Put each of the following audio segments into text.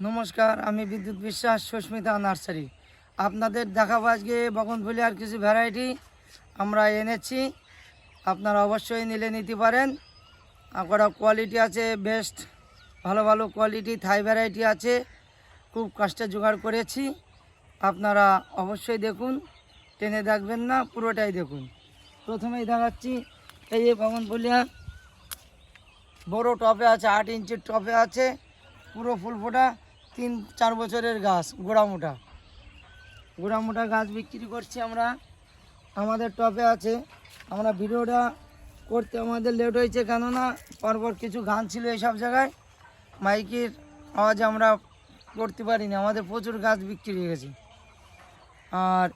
নমস্কার, আমি বিদ্যুৎ বিশ্বাস, সুস্মিতা নার্সারি। আপনাদের দেখাবো আজকে বগনফুলি আর কিছু ভ্যারাইটি আমরা এনেছি, আপনারা অবশ্যই নিলে নিতে পারেন। আপনারা কোয়ালিটি আছে বেস্ট ভালো ভালো কোয়ালিটি থাই ভ্যারাইটি আছে। খুব কষ্টে জোগাড় করেছি। আপনারা অবশ্যই দেখুন, টেনে দেখবেন না, পুরোটাই দেখুন। প্রথমেই দেখাচ্ছি, এই যে বগনফুলিয়া বড় টপে আছে, আট ইঞ্চির টপে আছে, পুরো ফুল ফোটা। তিন, চার বছরের গাছ, গোড়া মোটা। গোড়া মোটা গাছ বিক্রি করছি আমরা। আমাদের টপে আছে। আমরা ভিডিওটা করতে আমাদের লেট হয়েছে কেননা পরপর কিছু গান ছিল এইসব জায়গায়। মাইকের আওয়াজে আমরা করতে পারিনি। আমাদের প্রচুর গাছ বিক্রি হয়ে গেছে। আর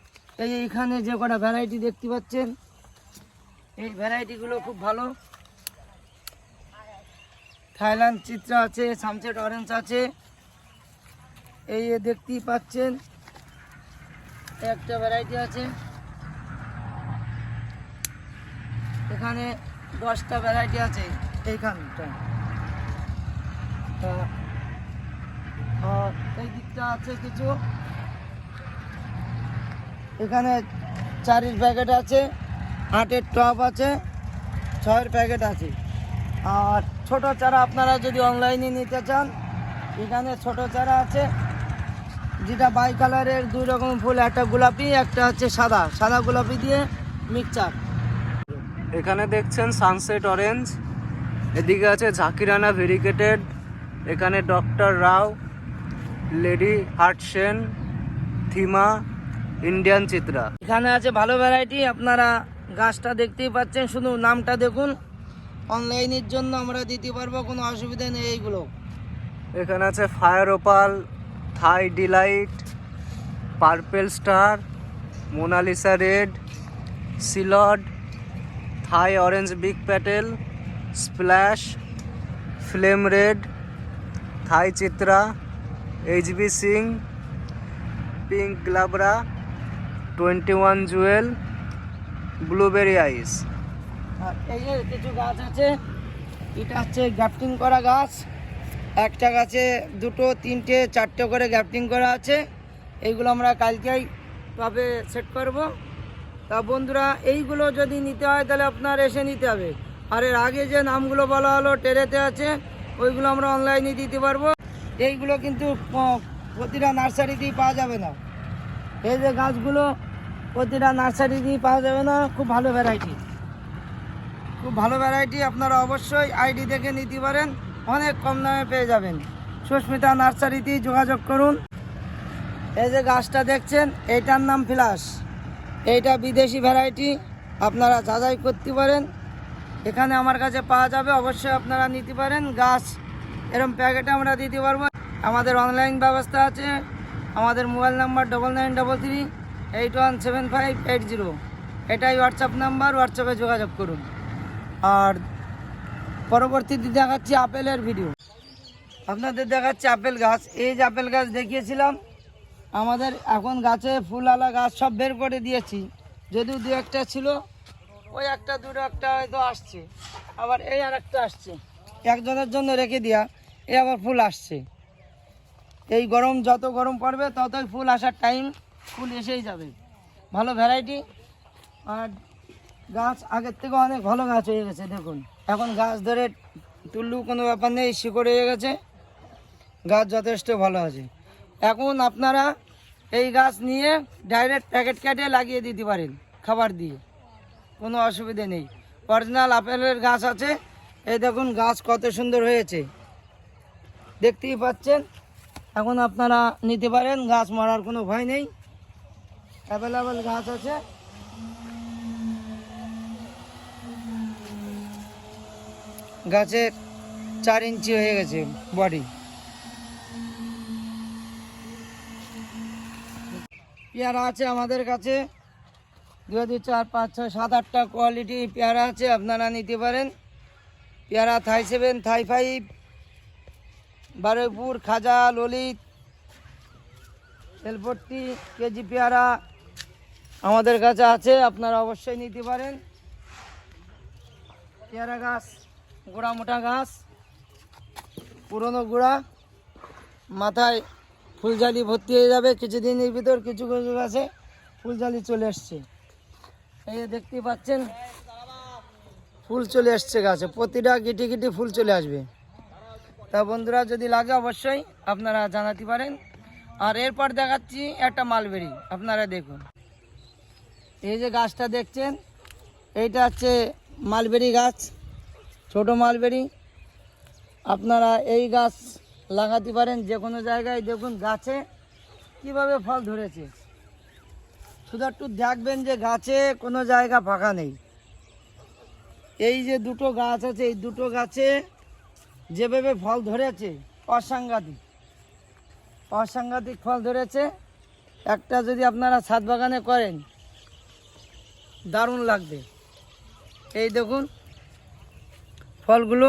এই যে এখানে যে কটা ভ্যারাইটি দেখতে পাচ্ছেন, এই ভ্যারাইটিগুলো খুব ভালো। থাইল্যান্ড চিত্র আছে সামসেট অরেঞ্জ আছে। এই দেখতেই পাচ্ছেন, একটা ভ্যারাইটি আছে। এখানে দশটা ভ্যারাইটি আছে, এইখানটা। এই দিকটা আছে কিছু। এখানে চারির প্যাকেট আছে, আটের টপ আছে, ছয়ের প্যাকেট আছে। আর ছোট চারা আপনারা যদি অনলাইনে নিতে চান, এখানে ছোট চারা আছে যেটা বাই কালারের দুই রকম ফুল একটা গোলাপি একটা হচ্ছে সাদা। সাদা গোলাপি দিয়ে মিক্সচার। এখানে দেখছেন সানসেট অরেঞ্জ এদিকে আছে ঝাকিরানা ভেরিকেটেড এখানে doctor Rao lady heart Sen থিমা Indian Chitra. এখানে আছে ভালো ভ্যারাইটি আপনারা গাছটা দেখতেই পাচ্ছেন শুধু নামটা দেখুন। অনলাইনের জন্য আমরা দিতে পারব কোনো অসুবিধা নেই এইগুলো। এখানে আছে fire opal Thai delight, purple star, Mona Lisa red, sealed, Thai orange big petal, splash, flame red, Thai Chitra, HB Singh, pink glabra, twenty one jewel, blueberry ice. এই কিছু গাছ আছে, এটা হচ্ছে গ্যাপটিং করা গাছ। একটা গাছে দুটো, তিনটে, চারটে করে গ্যাপটিং করা আছে। এইগুলো আমরা কালকেই টবে সেট করব। তা বন্ধুরা, এইগুলো যদি নিতে হয় তাহলে আপনার এসে নিতে হবে। আর এর আগে যে নামগুলো বলা হলো, টেরেতে আছে, ওইগুলো আমরা অনলাইনে দিতে পারব। এইগুলো কিন্তু প্রতিটা নার্সারিতেই পাওয়া যাবে না। এই যে গাছগুলো, প্রতিটা নার্সারিতেই পাওয়া যাবে না। খুব ভালো ভ্যারাইটি খুব ভালো ভ্যারাইটি আপনারা অবশ্যই আইডি দেখে নিতে পারেন। অনেক কম দামে পেয়ে যাবেন। সুস্মিতা নার্সারিতেই যোগাযোগ করুন। এই যে গাছটা দেখছেন এইটার নাম ফ্লাস এইটা বিদেশি ভ্যারাইটি, আপনারা যাচাই করতে পারেন। এখানে আমার কাছে পাওয়া যাবে, অবশ্যই আপনারা নিতে পারেন। গাছ এরকম প্যাকেটে আমরা দিতে পারব। আমাদের অনলাইন ব্যবস্থা আছে। আমাদের mobile number double nine double three eight one seven five eight zero এটাই হোয়াটসঅ্যাপ নাম্বার হোয়াটসঅ্যাপে যোগাযোগ করুন। আর পরবর্তীতে দেখাচ্ছি আপেলের ভিডিও আপনাদের দেখাচ্ছি আপেল গাছ। এই যে আপেল গাছ দেখিয়েছিলাম, আমাদের এখন গাছে ফুলওয়ালা গাছ সব বের করে দিয়েছি। যদিও দু একটা ছিল, ওই একটা, দুটো একটা হয়তো আসছে। আবার এই আর একটা আসছে। একজনের জন্য রেখে দিয়া, এই আবার ফুল আসছে। এই গরম, যত গরম পড়বে, ততই ফুল আসার টাইম ফুল এসেই যাবে। ভালো ভ্যারাইটি আর গাছ আগের থেকে অনেক ভালো গাছ হয়ে গেছে, দেখুন। এখন গাছ ধরে তুললেও কোনো ব্যাপার নেই, শিকড় হয়ে গেছে। গাছ যথেষ্ট ভালো আছে। এখন আপনারা এই গাছ নিয়ে ডাইরেক্ট প্যাকেট কেটে লাগিয়ে দিতে পারেন, খাবার দিয়ে। কোনো অসুবিধে নেই। অরিজিনাল আপেলের গাছ আছে। এই দেখুন, গাছ কত সুন্দর হয়েছে। দেখতেই পাচ্ছেন? এখন আপনারা নিতে পারেন, গাছ মারার কোনো ভয় নেই। অ্যাভেলেবেল গাছ আছে। গাছের চার ইঞ্চি হয়ে গেছে বডি পেয়ারা আছে আমাদের কাছে। দু দুই, চার, পাঁচ, ছয়, সাত, আটটা কোয়ালিটি পেয়ারা আছে, আপনারা নিতে পারেন। পেয়ারা Thai seven Thai five Baruipur, Khaja, Lalit, Telpatti, KG পেয়ারা আমাদের কাছে আছে, আপনারা অবশ্যই নিতে পারেন। পেয়ারা গাছ গোড়া মোটা গাছ, পুরনো গুঁড়া, মাথায় ফুলজালি ভর্তি হয়ে যাবে, কিছুদিনের ভিতর কিছু কিছু গাছে ফুলজালি চলে এসছে। এই যে দেখতেই পাচ্ছেন, ফুল চলে এসছে গাছে, প্রতিটা গিটি গিটি ফুল চলে আসবে। তা বন্ধুরা, যদি লাগে অবশ্যই আপনারা জানাতে পারেন। আর এরপর দেখাচ্ছি একটা মালবেরি, আপনারা দেখুন। এই যে গাছটা দেখছেন, এইটা হচ্ছে মালবেরি গাছ। ছোট মালবেরি। আপনারা এই গাছ লাগাতে পারেন যে কোনো জায়গায়। দেখুন গাছে কীভাবে ফল ধরেছে। শুধু একটু দেখবেন যে গাছে কোনো জায়গা ফাঁকা নেই। এই যে দুটো গাছ আছে, এই দুটো গাছে যেভাবে ফল ধরেছে, অসাংঘাতিক। অসাংঘাতিক ফল ধরেছে। একটা যদি আপনারা ছাদ বাগানে করেন, দারুণ লাগবে। এই দেখুন ফলগুলো।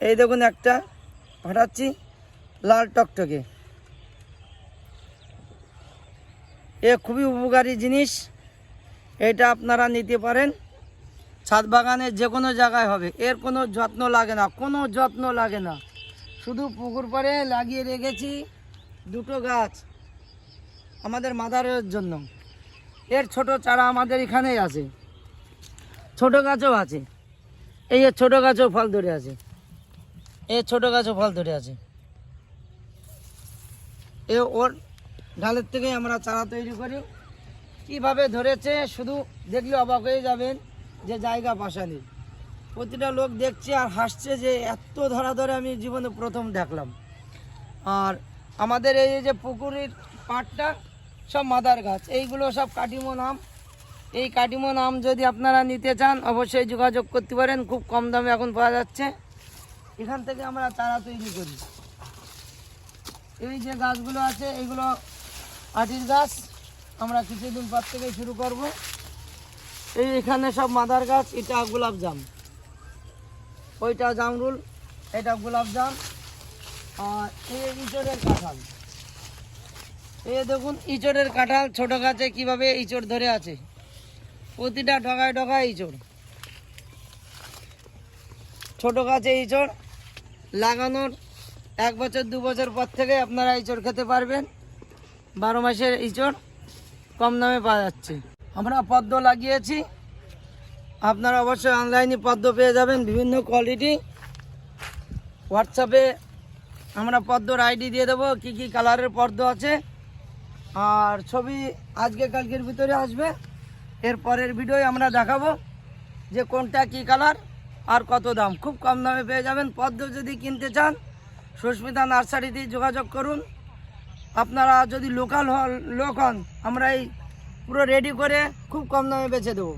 এই দেখুন একটা, ফাটাচ্ছি লাল টকটকে। এ খুবই উপকারী জিনিস, এটা আপনারা নিতে পারেন। ছাদ বাগানে যে কোনো জায়গায় হবে, এর কোনো যত্ন লাগে না, কোনো যত্ন লাগে না। শুধু পুকুর পাড়ে লাগিয়ে রেখেছি দুটো গাছ আমাদের মাদারের জন্য। এর ছোট চারা আমাদের এখানেই আছে, ছোট গাছও আছে। এই ছোট গাছও ফল ধরে আছে। এই ছোট গাছও ফল ধরে আছে। এ ওর ডালের থেকেই আমরা চারা তৈরি করি। কীভাবে ধরেছে শুধু দেখলে অবাক হয়ে যাবেন যে জায়গা পাশা নেই প্রতিটা লোক দেখছে আর হাসছে যে এত ধরা ধরে আমি জীবনে প্রথম দেখলাম। আর আমাদের এই যে পুকুরের পাটটা সব মাদার গাছ, এইগুলো সব কাটিমো নাম এই কাটিমো নাম যদি আপনারা নিতে চান, অবশ্যই যোগাযোগ করতে পারেন। খুব কম দামে এখন পাওয়া যাচ্ছে। এখান থেকে আমরা চারা তৈরি করি। এই যে গাছগুলো আছে, এগুলো আটির গাছ। আমরা কিছুদিন পর থেকে শুরু করব। এই এখানে সব মাদার গাছ, এটা গোলাপ জাম। ওইটা জামরুল, এটা গোলাপ জাম। আর এই ইঁচড়ের কাঁঠাল। এই দেখুন, ইঁচড়ের কাঁঠাল ছোট গাছে কীভাবে ইঁচড় ধরে আছে। প্রতিটা ডগায় ডগায় ইঁচড়। ছোট গাছে ইঁচড় লাগানোর এক বছর, দু বছর পর থেকে আপনারা ইঁচড় খেতে পারবেন। বারো মাসের ইঁচড় কম দামে পাওয়া যাচ্ছে। আমরা পদ্ম লাগিয়েছি। আপনারা অবশ্যই অনলাইনে পদ্ম পেয়ে যাবেন, বিভিন্ন কোয়ালিটি হোয়াটসঅ্যাপে আমরা পদ্মর আইডি দিয়ে দেবো, কী কী কালারের পদ্ম আছে। আর ছবি আজকে কালকের ভিতরে আসবে। এর পরের ভিডিওয় আমরা দেখাবো যে কোনটা কি কালার আর কত দাম। খুব কম দামে পেয়ে যাবেন। পদ্ম যদি কিনতে চান, সুস্মিতা নার্সারিতে যোগাযোগ করুন। আপনারা যদি লোকাল লোক হন, আমরা এই পুরো রেডি করে খুব কম দামে বেচে দেবো।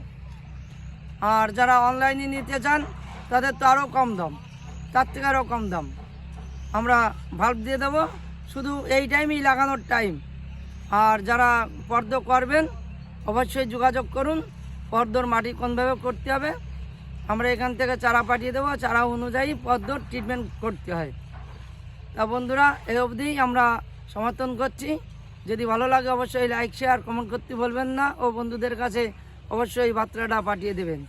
আর যারা অনলাইনে নিতে চান, তাদের তো আরও কম দাম। তার থেকে আরও কম দাম। আমরা ভাল্ব দিয়ে দেবো। শুধু এই টাইমই লাগানোর টাইম আর যারা পর্দ করবেন অবশ্যই যোগাযোগ করুন। পদ্মর মাটি কোনভাবে করতে হবে, আমরা এখান থেকে চারা পাঠিয়ে দেবো। চারা অনুযায়ী পদ্মর ট্রিটমেন্ট করতে হয়। তা বন্ধুরা, এ অবধি আমরা সমর্থন করছি। যদি ভালো লাগে অবশ্যই লাইক শেয়ার কমেন্ট করতে বলবেন না। ও বন্ধুদের কাছে অবশ্যই বার্তাটা পাঠিয়ে দেবেন।